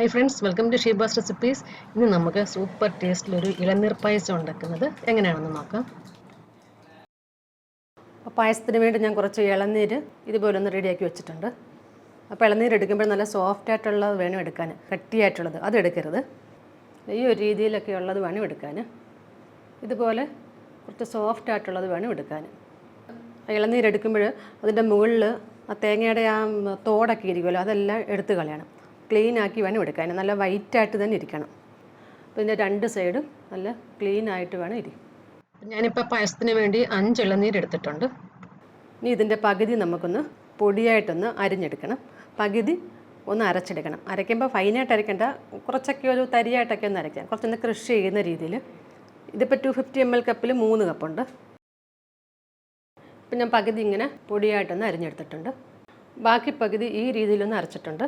Hi friends welcome to Sheeba's recipes ഇന്ന് നമുക്ക് super ടേസ്റ്റിൽ ഒരു ഇളനീർ പായസം ഉണ്ടാക്കുന്നത് എങ്ങനെയാണെന്ന് നോക്കാം. അപ്പോൾ പായസത്തിന് വേണ്ടി ഞാൻ കുറച്ച് ഇളനീര് ഇതുപോലെ ഒന്ന് റെഡിയാക്കി വെച്ചിട്ടുണ്ട്. അപ്പോൾ ഇളനീര് എടുക്കുമ്പോൾ നല്ല സോഫ്റ്റ് ആയിട്ടുള്ളത് വേണം എടുക്കാൻ. കട്ടിയായിട്ടുള്ളത് അത് എടുക്കരുത്. ഈ ഒരു രീതിയിലൊക്കെ ഉള്ളത് വേണം എടുക്കാൻ. ഇതുപോലെ കുറച്ച് സോഫ്റ്റ് ആയിട്ടുള്ളത് വേണം എടുക്കാൻ. ഇളനീരെടുക്കുമ്പോൾ അതിന്റെ മുകളിൽ ആ തേങ്ങയുടെ ആ തോടൊക്കെ ഇരിക്കുമല്ലോ അതെല്ലാം എടുത്ത് കളയണം. ക്ലീൻ ആക്കി വേണം എടുക്കാൻ. നല്ല വൈറ്റായിട്ട് തന്നെ ഇരിക്കണം. പിന്നെ രണ്ട് സൈഡും നല്ല ക്ലീൻ ആയിട്ട് വേണം ഇരിക്കും ഞാനിപ്പോൾ പായസത്തിന് വേണ്ടി അഞ്ച് ഇളനീര് എടുത്തിട്ടുണ്ട്. ഇനി ഇതിന്റെ പകുതി നമുക്കൊന്ന് പൊടിയായിട്ടൊന്ന് അരിഞ്ഞെടുക്കണം. പകുതി ഒന്ന് അരച്ചെടുക്കണം. അരയ്ക്കുമ്പോൾ ഫൈനായിട്ട് അരയ്ക്കേണ്ട. കുറച്ചൊക്കെ ഒരു തരിയായിട്ടൊക്കെ ഒന്ന് അരയ്ക്കാം. കുറച്ചൊന്ന് കൃഷി ചെയ്യുന്ന രീതിയിൽ ഇതിപ്പോൾ ടു ഫിഫ്റ്റി എം എൽ കപ്പിൽ മൂന്ന് കപ്പുണ്ട് ഇപ്പം ഞാൻ പകുതി ഇങ്ങനെ പൊടിയായിട്ടൊന്ന് അരിഞ്ഞെടുത്തിട്ടുണ്ട്. ബാക്കി പകുതി ഈ രീതിയിലൊന്ന് അരച്ചിട്ടുണ്ട്.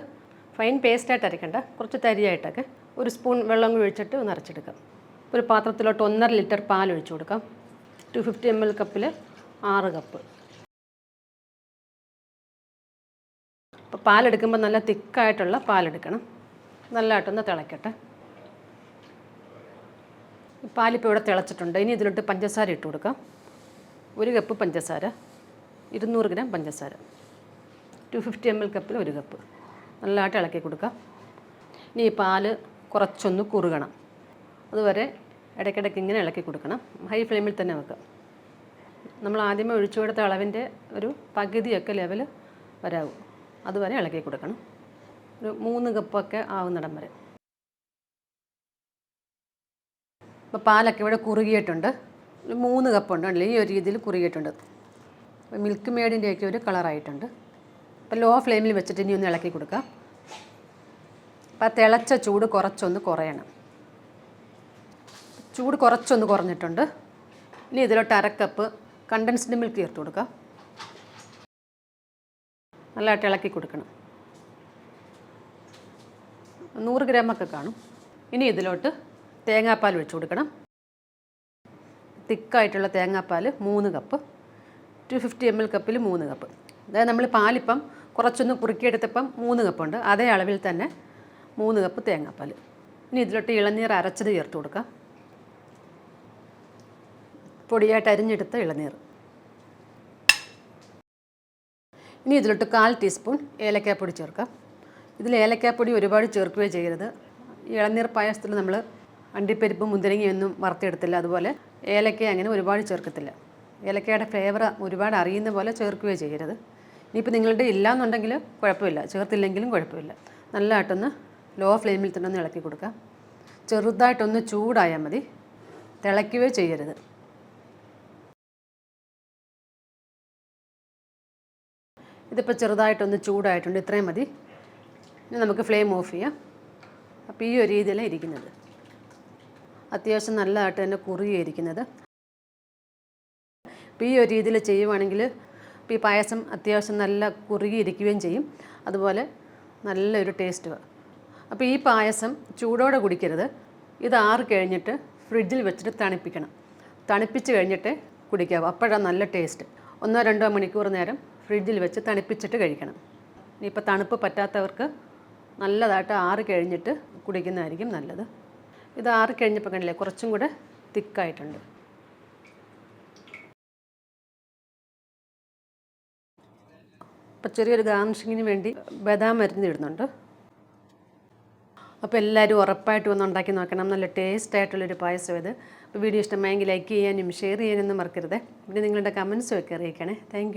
ഫൈൻ പേസ്റ്റായിട്ട് അരയ്ക്കണ്ട. കുറച്ച് തരിയായിട്ടൊക്കെ ഒരു സ്പൂൺ വെള്ളം കൂടി ഒഴിച്ചിട്ട് ഒന്ന് അരച്ചെടുക്കാം. ഒരു പാത്രത്തിലോട്ട് ഒന്നര ലിറ്റർ പാൽ ഒഴിച്ചു കൊടുക്കാം. ടു ഫിഫ്റ്റി എം എൽ കപ്പിൽ ആറ് കപ്പ് അപ്പോൾ പാലെടുക്കുമ്പോൾ നല്ല തിക്കായിട്ടുള്ള പാലെടുക്കണം നല്ലതായിട്ടൊന്ന് തിളയ്ക്കട്ടെ പാലിപ്പോൾ ഇവിടെ തിളച്ചിട്ടുണ്ട്. ഇനി ഇതിലോട്ട് പഞ്ചസാര ഇട്ട് കൊടുക്കാം. ഒരു കപ്പ് പഞ്ചസാര. ഇരുന്നൂറ് ഗ്രാം പഞ്ചസാര. ടു ഫിഫ്റ്റി എം എൽ കപ്പിൽ ഒരു കപ്പ് നല്ലതായിട്ട് ഇളക്കി കൊടുക്കുക. ഇനി ഈ പാൽ കുറച്ചൊന്ന് കുറുകണം. അതുവരെ ഇടയ്ക്കിടയ്ക്ക് ഇങ്ങനെ ഇളക്കി കൊടുക്കണം. ഹൈ ഫ്ലെയിമിൽ തന്നെ വെക്കുക. നമ്മൾ ആദ്യമേ ഒഴിച്ചു കൊടുത്ത അളവിന്റെ ഒരു പകുതിയൊക്കെ ലെവൽ വരാവും. അതുവരെ ഇളക്കി കൊടുക്കണം. ഒരു മൂന്ന് കപ്പൊക്കെ ആവുന്നിടം വരെ. അപ്പോൾ പാലൊക്കെ ഇവിടെ കുറുകിയിട്ടുണ്ട്. ഒരു മൂന്ന് കപ്പുണ്ട് ഈ ഒരു രീതിയിൽ കുറുകിയിട്ടുണ്ട്. മിൽക്ക് മേഡിന്റെയൊക്കെ ഒരു കളറായിട്ടുണ്ട് അപ്പോൾ ലോ ഫ്ലെയിമിൽ വെച്ചിട്ട് ഇനി ഒന്ന് ഇളക്കി കൊടുക്കുക. അപ്പോൾ ആ തിളച്ച ചൂട് കുറച്ചൊന്ന് കുറയണം. ചൂട് കുറച്ചൊന്ന് കുറഞ്ഞിട്ടുണ്ട്. ഇനി ഇതിലോട്ട് അരക്കപ്പ് കണ്ടൻസ്ഡ് മിൽക്ക് ചേർത്ത് കൊടുക്കുക. നല്ലതായിട്ട് ഇളക്കി കൊടുക്കണം. നൂറ് ഗ്രാമൊക്കെ കാണും. ഇനി ഇതിലോട്ട് തേങ്ങാപ്പാൽ ഒഴിച്ചു കൊടുക്കണം. തിക്കായിട്ടുള്ള തേങ്ങാപ്പാൽ മൂന്ന് cup. Two fifty M L കപ്പിൽ മൂന്ന് കപ്പ്. അതായത് നമ്മൾ പാലിപ്പം കുറച്ചൊന്ന് കുറുക്കിയെടുത്തപ്പം മൂന്ന് കപ്പുണ്ട്. അതേ അളവിൽ തന്നെ മൂന്ന് കപ്പ് തേങ്ങാപ്പാൽ. ഇനി ഇതിലോട്ട് ഇളനീർ അരച്ചത് ചേർത്ത് കൊടുക്കാം. പൊടിയായിട്ട് അരിഞ്ഞെടുത്ത ഇളനീർ. ഇനി ഇതിലോട്ട് കാൽ ടീസ്പൂൺ ഏലക്കാപ്പൊടി ചേർക്കാം. ഇതിൽ ഏലക്കാപ്പൊടി ഒരുപാട് ചേർക്കുകയോ ചെയ്യരുത്. ഇളനീർ പായസത്തിൽ നമ്മൾ അണ്ടിപ്പരിപ്പ് മുന്തിരിങ്ങയൊന്നും വറുത്തെടുത്തില്ല. അതുപോലെ ഏലക്ക അങ്ങനെ ഒരുപാട് ചേർക്കത്തില്ല. ഏലക്കയുടെ ഫ്ലേവർ ഒരുപാട് അറിയുന്ന പോലെ ചേർക്കുകയോ ചെയ്യരുത്. ഇനിയിപ്പോൾ നിങ്ങളുടെ ഇല്ല എന്നുണ്ടെങ്കിൽ കുഴപ്പമില്ല. ചേർത്തില്ലെങ്കിലും കുഴപ്പമില്ല. നല്ലതായിട്ടൊന്ന് ലോ ഫ്ലെയിമിൽ തന്നെ ഒന്ന് ഇളക്കി കൊടുക്കുക. ചെറുതായിട്ടൊന്ന് ചൂടായാൽ മതി. തിളയ്ക്കുകയോ ചെയ്യരുത്. ഇതിപ്പോൾ ചെറുതായിട്ടൊന്ന് ചൂടായിട്ടുണ്ട്. ഇത്രയും മതി. ഇനി നമുക്ക് ഫ്ലെയിം ഓഫ് ചെയ്യാം. അപ്പോൾ ഈ ഒരു രീതിയിലാണ് ഇരിക്കുന്നത്. അത്യാവശ്യം നല്ലതായിട്ട് തന്നെ കുറുകിയിരിക്കുന്നത് അപ്പോൾ ഈ ഒരു രീതിയിൽ ചെയ്യുവാണെങ്കിൽ ഈ പായസം അത്യാവശ്യം നല്ല കുറുകിയിരിക്കുകയും ചെയ്യും. അതുപോലെ നല്ലൊരു ടേസ്റ്റ് അപ്പോൾ ഈ പായസം ചൂടോടെ കുടിക്കരുത്. ഇത് ആറ് കഴിഞ്ഞിട്ട് ഫ്രിഡ്ജിൽ വെച്ചിട്ട് തണുപ്പിക്കണം. തണുപ്പിച്ച് കഴിഞ്ഞിട്ട് കുടിക്കാവൂ. അപ്പോഴാണ് നല്ല ടേസ്റ്റ് ഒന്നോ രണ്ടോ മണിക്കൂർ നേരം ഫ്രിഡ്ജിൽ വെച്ച് തണുപ്പിച്ചിട്ട് കഴിക്കണം. ഇനിയിപ്പോൾ തണുപ്പ് പറ്റാത്തവർക്ക് നല്ലതായിട്ട് ആറ് കഴിഞ്ഞിട്ട് കുടിക്കുന്നതായിരിക്കും നല്ലത്. ഇത് ആറ് കഴിഞ്ഞപ്പോൾ കണ്ടില്ലേ കുറച്ചും കൂടെ തിക്കായിട്ടുണ്ട് അപ്പോൾ ചെറിയൊരു ഗാർണിഷിങ്ങിന് വേണ്ടി ബദാം മരുന്ന് ഇടുന്നുണ്ട്. അപ്പോൾ എല്ലാവരും ഉറപ്പായിട്ട് ഒന്ന് ഉണ്ടാക്കി നോക്കണം. നല്ല ടേസ്റ്റ് ആയിട്ടുള്ളൊരു പായസം ഇത്. അപ്പോൾ വീഡിയോ ഇഷ്ടമായെങ്കിൽ ലൈക്ക് ചെയ്യാനും ഷെയർ ചെയ്യാനൊന്നും മറക്കരുത്. പിന്നെ നിങ്ങളുടെ കമൻസും ഒക്കെ അറിയിക്കണേ. താങ്ക്